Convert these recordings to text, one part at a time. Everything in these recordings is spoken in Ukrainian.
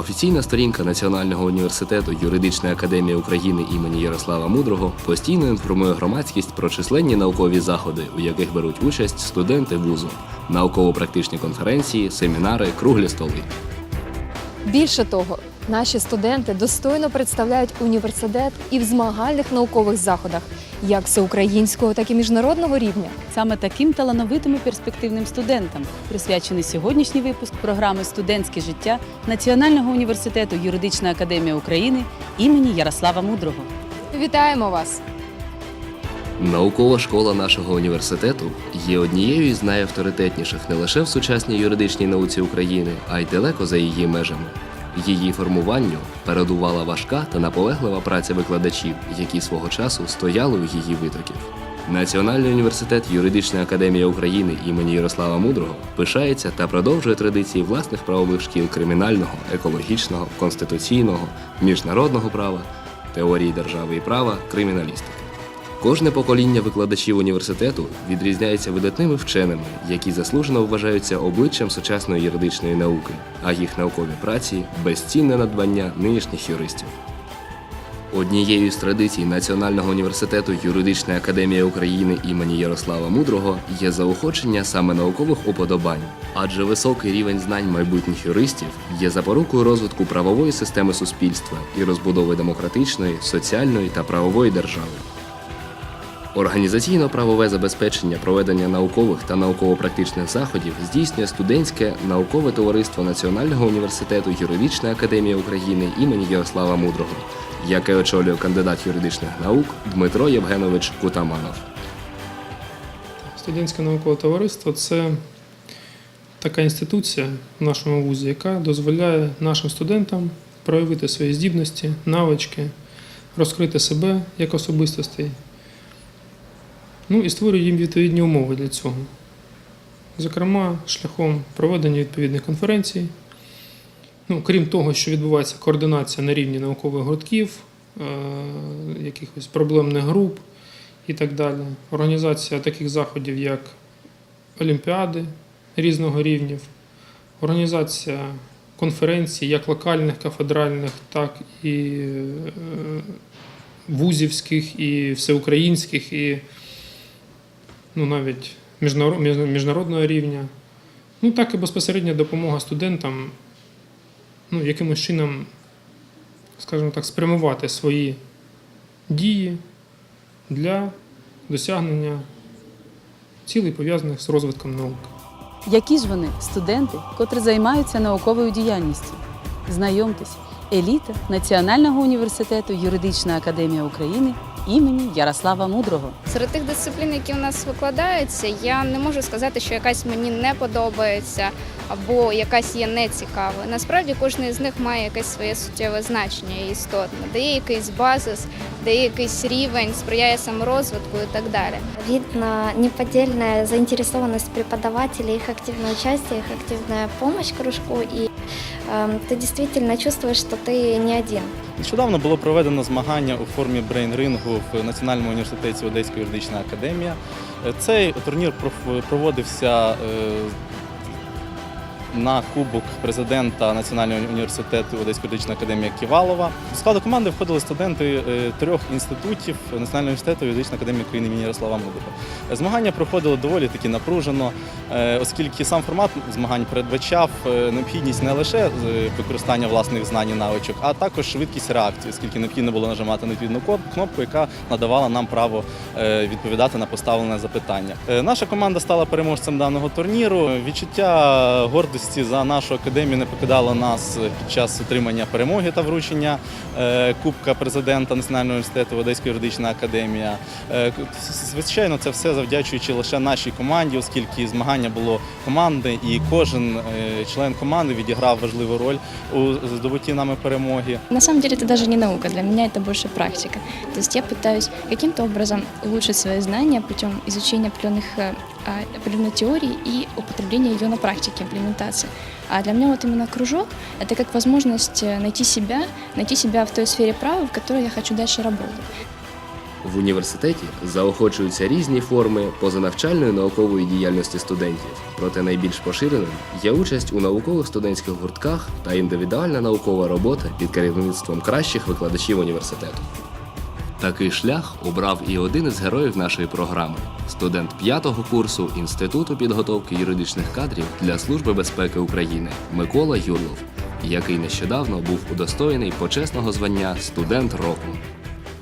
Офіційна сторінка Національного університету Юридичної академії України імені Ярослава Мудрого постійно інформує громадськість про численні наукові заходи, у яких беруть участь студенти вузу, науково-практичні конференції, семінари, круглі столи. Більше того, наші студенти достойно представляють університет і в змагальних наукових заходах, як всеукраїнського, так і міжнародного рівня. Саме таким талановитим і перспективним студентам присвячений сьогоднішній випуск програми Студентське життя Національного університету Юридична академія України імені Ярослава Мудрого. Вітаємо вас! Наукова школа нашого університету є однією із найавторитетніших не лише в сучасній юридичній науці України, а й далеко за її межами. Її формуванню передувала важка та наполеглива праця викладачів, які свого часу стояли у її витоків. Національний університет Юридична академія України імені Ярослава Мудрого пишається та продовжує традиції власних правових шкіл кримінального, екологічного, конституційного, міжнародного права, теорії держави і права, криміналістики. Кожне покоління викладачів університету відрізняється видатними вченими, які заслужено вважаються обличчям сучасної юридичної науки, а їх наукові праці безцінне надбання нинішніх юристів. Однією з традицій Національного університету Юридична академія України імені Ярослава Мудрого є заохочення саме наукових уподобань, адже високий рівень знань майбутніх юристів є запорукою розвитку правової системи суспільства і розбудови демократичної, соціальної та правової держави. Організаційно-правове забезпечення проведення наукових та науково-практичних заходів здійснює студентське наукове товариство Національного університету Юридична академія України імені Ярослава Мудрого, яке очолює кандидат юридичних наук Дмитро Євгенович Кутаманов. Студентське наукове товариство це така інституція в нашому вузі, яка дозволяє нашим студентам проявити свої здібності, навички, розкрити себе як особистостей. Ну і створює їм відповідні умови для цього. Зокрема, шляхом проведення відповідних конференцій. Ну, крім того, що відбувається координація на рівні наукових гуртків, е, якихось проблемних груп і так далі. Організація таких заходів, як олімпіади різного рівнів, організація конференцій, як локальних, кафедральних, так і е, вузівських, і всеукраїнських, і ну, навіть міжнаро- міжнародного рівня. Ну, так і безпосередня допомога студентам ну, якимось чином, скажімо так, спрямувати свої дії для досягнення цілей, пов'язаних з розвитком науки. Які ж вони студенти, котрі займаються науковою діяльністю? Знайомтесь, еліта Національного університету Юридична академія України імені Ярослава Мудрого. Серед тих дисциплін, які у нас викладаються, я не можу сказати, що якась мені не подобається або якась є нецікавою. Насправді кожна з них має якесь своє суттєве значення і істотне, дає якийсь базис, дає якийсь рівень, сприяє саморозвитку і так далі. Видно неподдельная заинтересованность преподавателей, их активное участие, их активная помощь кружку, и эм, ты действительно чувствуешь, что ты не один. Нещодавно було проведено змагання у формі брейн-рингу в Національному університеті Одеська юридична академія. Е, Цей турнір проф- проводився е, на кубок президента Національного університету Одеська юридична академія Ківалова. До складу команди входили студенти е, трьох інститутів Національного університету юридичної академії України імені Ярослава Мудрого. Е, Змагання проходили доволі таки напружено, е, оскільки сам формат змагань передбачав необхідність не лише використання власних знань і навичок, а також швидкість реакції, оскільки необхідно було нажимати на відповідну кнопку, яка надавала нам право відповідати на поставлене запитання. Наша команда стала переможцем даного турніру. Відчуття гордості за нашу академію не покидало нас під час отримання перемоги та вручення е, Кубка президента Національного університету Одеська юридична академія. Е, к- Звичайно, це все завдячуючи лише нашій команді, оскільки змагання було командне, і кожен е, член команди відіграв важливу роль у здобутті нами перемоги. На самом деле это даже не наука, для меня это больше практика. То есть я пытаюсь каким-то образом улучшить свои знания путем изучения определенных, э, а, определенной теории и употребления ее на практике, имплементации. А для меня вот именно кружок – это как возможность э, найти себя, найти себя в той сфере права, в которой я хочу дальше работать. В університеті заохочуються різні форми позанавчальної наукової діяльності студентів. Проте найбільш поширеним є участь у наукових студентських гуртках та індивідуальна наукова робота під керівництвом кращих викладачів університету. Такий шлях обрав і один із героїв нашої програми студент п'ятого курсу Інституту підготовки юридичних кадрів для Служби безпеки України Микола Юрлов, який нещодавно був удостоєний почесного звання студент року.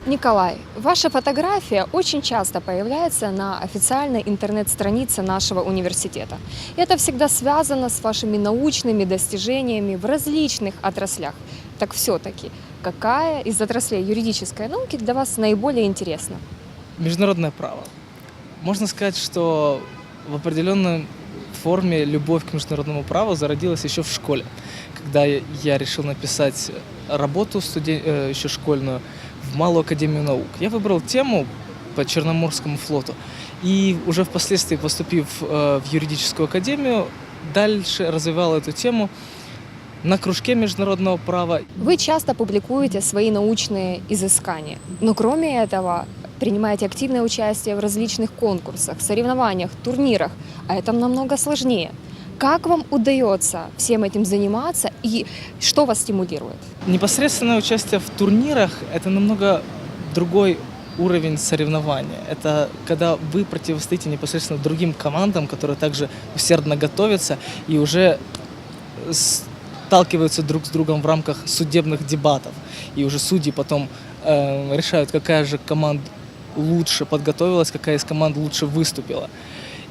Николай, ваша фотография очень часто появляется на официальной интернет-странице нашего университета. И это всегда связано с вашими научными достижениями в различных отраслях. Так все-таки, какая из отраслей юридической науки для вас наиболее интересна? Международное право. Можно сказать, что в определенной форме любовь к международному праву зародилась еще в школе, когда я- я решил написать работу студен- э, еще школьную в Малую Академию Наук. Я выбрал тему по Черноморскому флоту. И уже впоследствии, поступив э, в юридическую академию, дальше развивал эту тему на кружке международного права. Вы часто публикуете свои научные изыскания, но кроме этого принимаете активное участие в различных конкурсах, соревнованиях, турнирах, а это намного сложнее. Как вам удается всем этим заниматься и что вас стимулирует? Непосредственное участие в турнирах – это намного другой уровень соревнования. Это когда вы противостоите непосредственно другим командам, которые также усердно готовятся и уже сталкиваются друг с другом в рамках судебных дебатов. И уже судьи потом э, решают, какая же команда лучше подготовилась, какая из команд лучше выступила.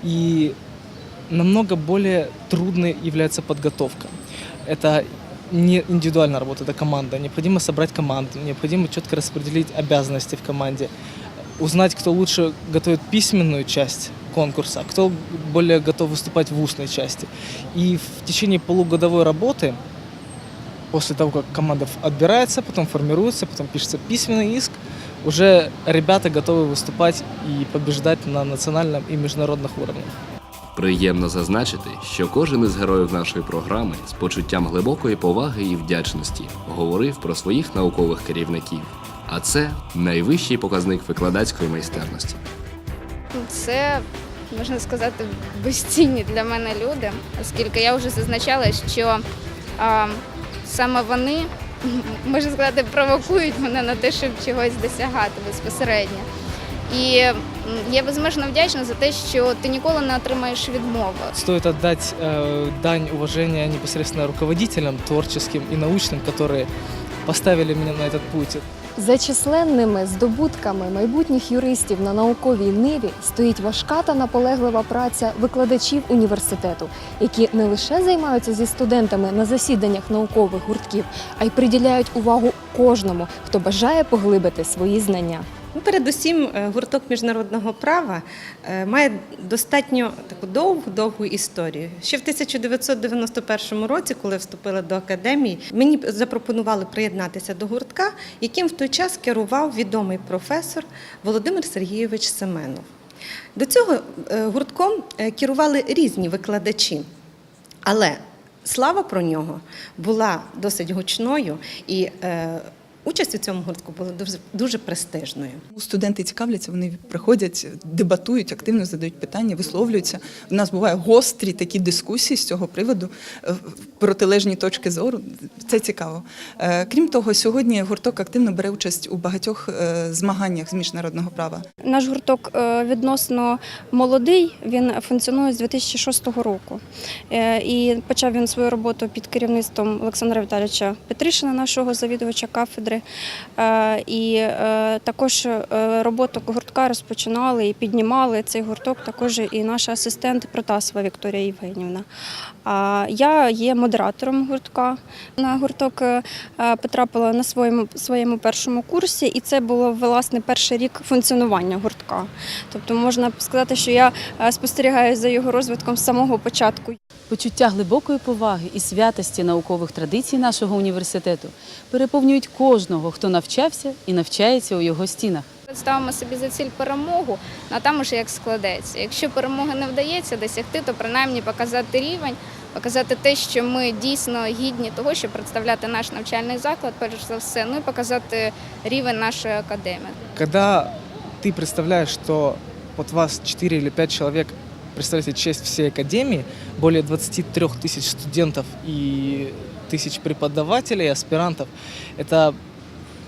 И намного более трудной является подготовка. Это не индивидуальная работа, это команда. Необходимо собрать команду, необходимо четко распределить обязанности в команде, узнать, кто лучше готовит письменную часть конкурса, а кто более готов выступать в устной части. И в течение полугодовой работы, после того, как команда отбирается, потом формируется, потом пишется письменный иск, уже ребята готовы выступать и побеждать на национальном и международных уровнях. Приємно зазначити, що кожен із героїв нашої програми з почуттям глибокої поваги і вдячності говорив про своїх наукових керівників. А це найвищий показник викладацької майстерності. Це можна сказати безцінні для мене люди, оскільки я вже зазначала, що а, саме вони можна сказати провокують мене на те, щоб чогось досягати безпосередньо. І м, я безмежно вдячна за те, що ти ніколи не отримаєш відмови. Стоит отдать э, дань уважения непосредственно руководителям творческим и научным, которые поставили меня на этот путь. За численними здобутками майбутніх юристів на науковій ниві стоїть важка та наполеглива праця викладачів університету, які не лише займаються зі студентами на засіданнях наукових гуртків, а й приділяють увагу кожному, хто бажає поглибити свої знання. Ну, передусім, е, гурток міжнародного права е, має достатньо таку довгу довгу історію. Ще в 1991 році, коли вступила до академії, мені запропонували приєднатися до гуртка, яким в той час керував відомий професор Володимир Сергійович Семенов. До цього е, гуртком керували різні викладачі, але слава про нього була досить гучною і участь у цьому гуртку була дуже, дуже престижною. Студенти цікавляться, вони приходять, дебатують, активно задають питання, висловлюються. У нас бувають гострі такі дискусії з цього приводу, е, протилежні точки зору. Це цікаво. Е, Крім того, сьогодні гурток активно бере участь у багатьох е, змаганнях з міжнародного права. Наш гурток відносно молодий, він функціонує з 2006 року. І почав він свою роботу під керівництвом Олександра Віталійовича Петришина, нашого завідувача кафедри. Е, І е, також е, роботу гуртка розпочинали і піднімали цей гурток також і наша асистент Протасова Вікторія Євгенівна. А я є модератором гуртка. На гурток е, потрапила на своєму своєму першому курсі, і це було власне перший рік функціонування гуртка. Тобто можна сказати, що я спостерігаю за його розвитком з самого початку. Почуття глибокої поваги і святості наукових традицій нашого університету переповнюють кожного, хто навчався і навчається у його стінах. Ставимо собі за ціль перемогу, а там уже як складеться. Якщо перемоги не вдається досягти, то принаймні показати рівень, показати те, що ми дійсно гідні того, щоб представляти наш навчальний заклад, перш за все, ну і показати рівень нашої академії. Когда ты представляешь, что вот вас 4 или 5 человек представляете честь всей академии, более 23 тысяч студентов и тысяч преподавателей, аспирантов, это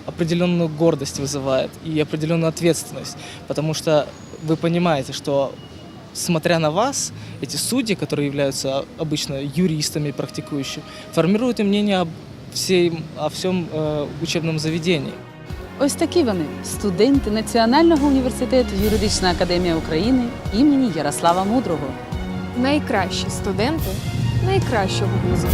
определенную гордость вызывает и определенную ответственность, потому что вы понимаете, что смотря на вас, эти судьи, которые являются обычно юристами практикующими, формируют и мнение об всей, о всем э, учебном заведении. Ось такі вони студенти Національного університету Юридична академія України імені Ярослава Мудрого. Найкращі студенти найкращого вузу.